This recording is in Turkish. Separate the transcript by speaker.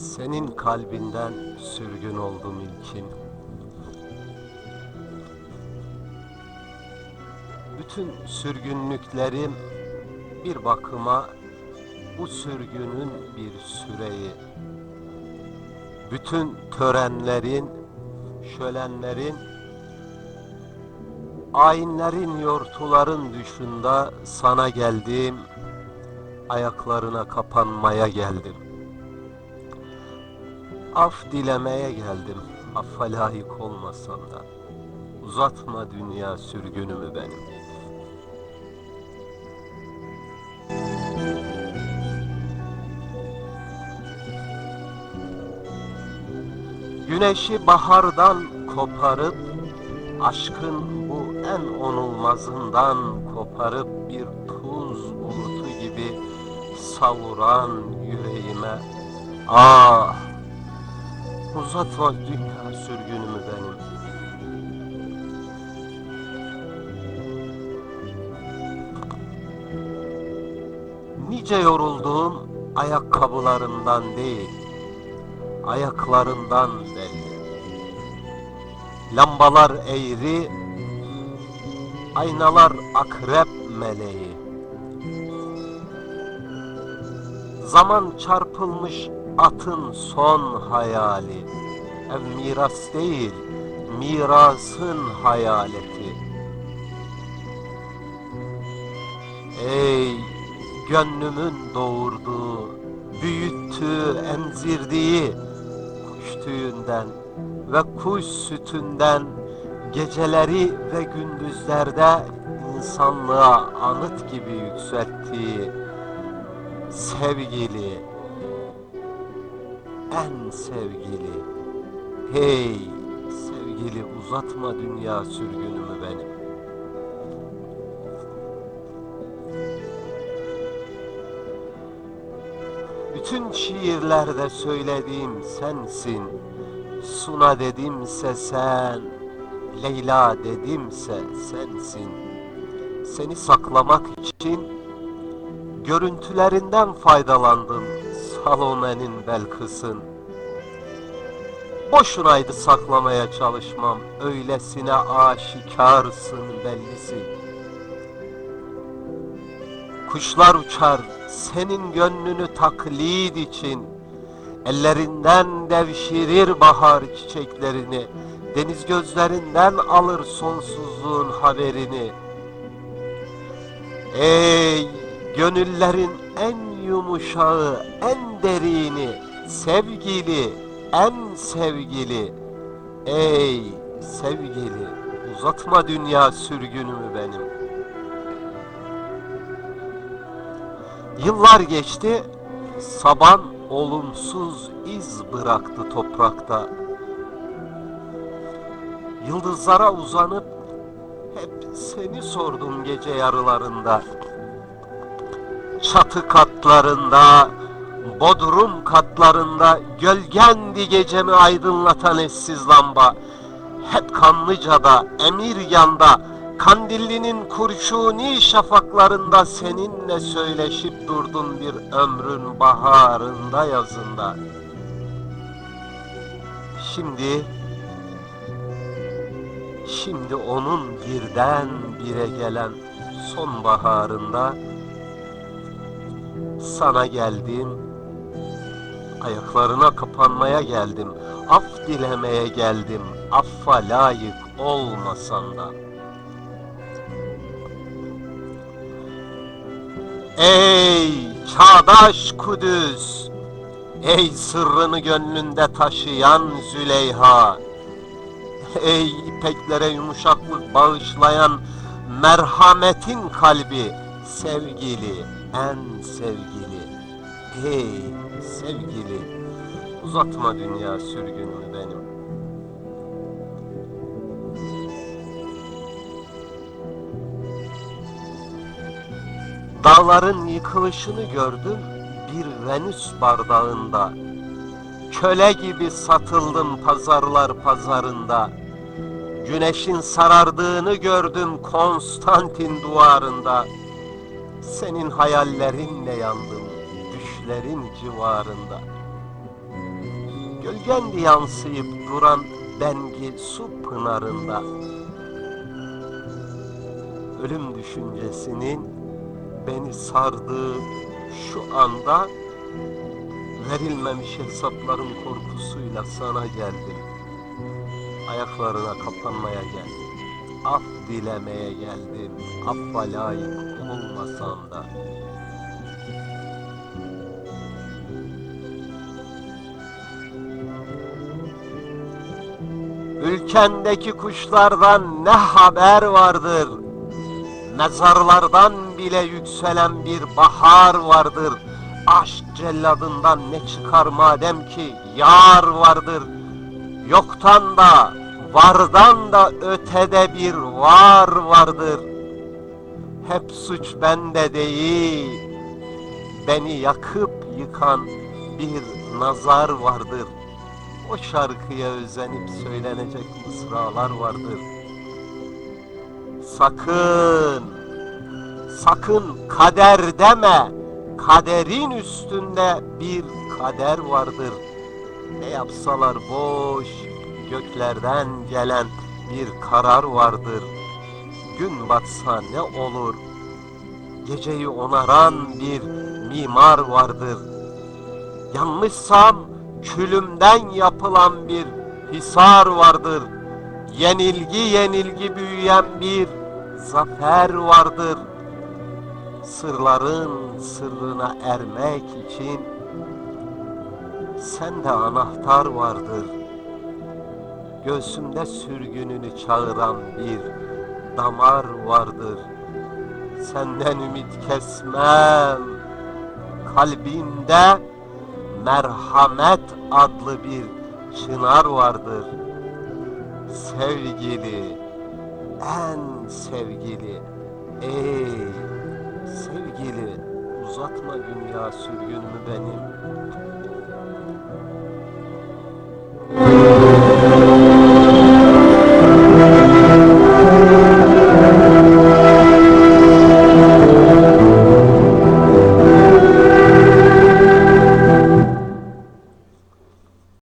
Speaker 1: Senin kalbinden sürgün oldum ilkin. Bütün sürgünlüklerim bir bakıma bu sürgünün bir süreyi. Bütün törenlerin, şölenlerin, ayinlerin, yortuların dışında sana geldim, ayaklarına kapanmaya geldim. Af dilemeye geldim, affa layık olmasam da. Uzatma dünya sürgünümü benim. Güneşi bahardan koparıp Aşkın bu en onulmazından koparıp bir tuz bulutu gibi savuran yüreğime Ah! Uzatma dünya sürgünümü benim. Nice yorulduğum ayakkabılarından değil, ayaklarından belli. Lambalar eğri, aynalar akrep meleği. Zaman çarpılmış atın son hayali. Ev miras değil, mirasın hayaleti. Ey gönlümün doğurduğu, büyüttüğü, emzirdiği kuş tüyünden ve kuş sütünden geceleri ve gündüzlerde insanlığa anıt gibi yükselttiği sevgili, en sevgili, hey sevgili uzatma dünya sürgünümü benim. Bütün şiirlerde söylediğim sensin. Suna dedimse sen, Leyla dedimse sensin. Seni saklamak için görüntülerinden faydalandım Salome'nin Belkıs'ın. Boşunaydı saklamaya çalışmam, öylesine aşikarsın bellisin. Kuşlar uçar senin gönlünü taklid için. Ellerinden devşirir bahar çiçeklerini. Deniz gözlerinden alır sonsuzluğun haberini. Ey gönüllerin en yumuşağı, en derini, sevgili, en sevgili. Ey sevgili, uzatma dünya sürgünümü benim. Yıllar geçti, saban olumsuz iz bıraktı toprakta. Yıldızlara uzanıp hep seni sordum gece yarılarında. Çatı katlarında, bodrum katlarında gölgendi gecemi aydınlatan eşsiz lamba. Hep Kanlıca'da, Emirgan'da, Kandilli'nin kurşuni şafaklarında seninle söyleşip durdum bir ömrün baharında yazında. Şimdi, şimdi onun birden bire gelen sonbaharında sana geldim, ayaklarına kapanmaya geldim, af dilemeye geldim, affa layık olmasan da. Ey çağdaş Kudüs! Ey sırrını gönlünde taşıyan Züleyha! Ey ipeklere yumuşaklık bağışlayan merhametin kalbi, sevgili, en sevgili. Ey sevgili, uzatma dünya sürgünümü benim. Dağların yıkılışını gördüm bir Venüs bardağında. Köle gibi satıldım pazarlar pazarında. Güneşin sarardığını gördüm Konstantin duvarında. Senin hayallerinle yandım düşlerin civarında. Gölgendi yansıyıp duran bengi su pınarında. Ölüm düşüncesinin beni sardığı şu anda Verilmemiş hesapların korkusuyla sana geldim. Ayaklarına kapanmaya geldim Af dilemeye geldim Affa layık olmasam da Ülkendeki kuşlardan ne haber vardır? Mezarlardan bile yükselen bir bahar vardır. Aşk celladından ne çıkar madem ki yar vardır. Yoktan da vardan da ötede bir var vardır. Hep suç bende değil. Beni yakıp yıkan bir nazar vardır. O şarkıya özenip söylenecek mısralar vardır. Sakın, sakın kader deme. Kaderin üstünde bir kader vardır. Ne yapsalar boş, göklerden gelen bir karar vardır. Gün batsa ne olur, geceyi onaran bir mimar vardır. Yanlışsam külümden yapılan bir hisar vardır. Yenilgi yenilgi büyüyen bir zafer vardır. Sırların sırrına ermek için sende anahtar vardır. Göğsümde sürgününü çağıran bir damar vardır. Senden ümit kesmem. Kalbimde merhamet adlı bir çınar vardır. Sevgili, en sevgili, ey sevgili uzatma dünya sürgünümü benim.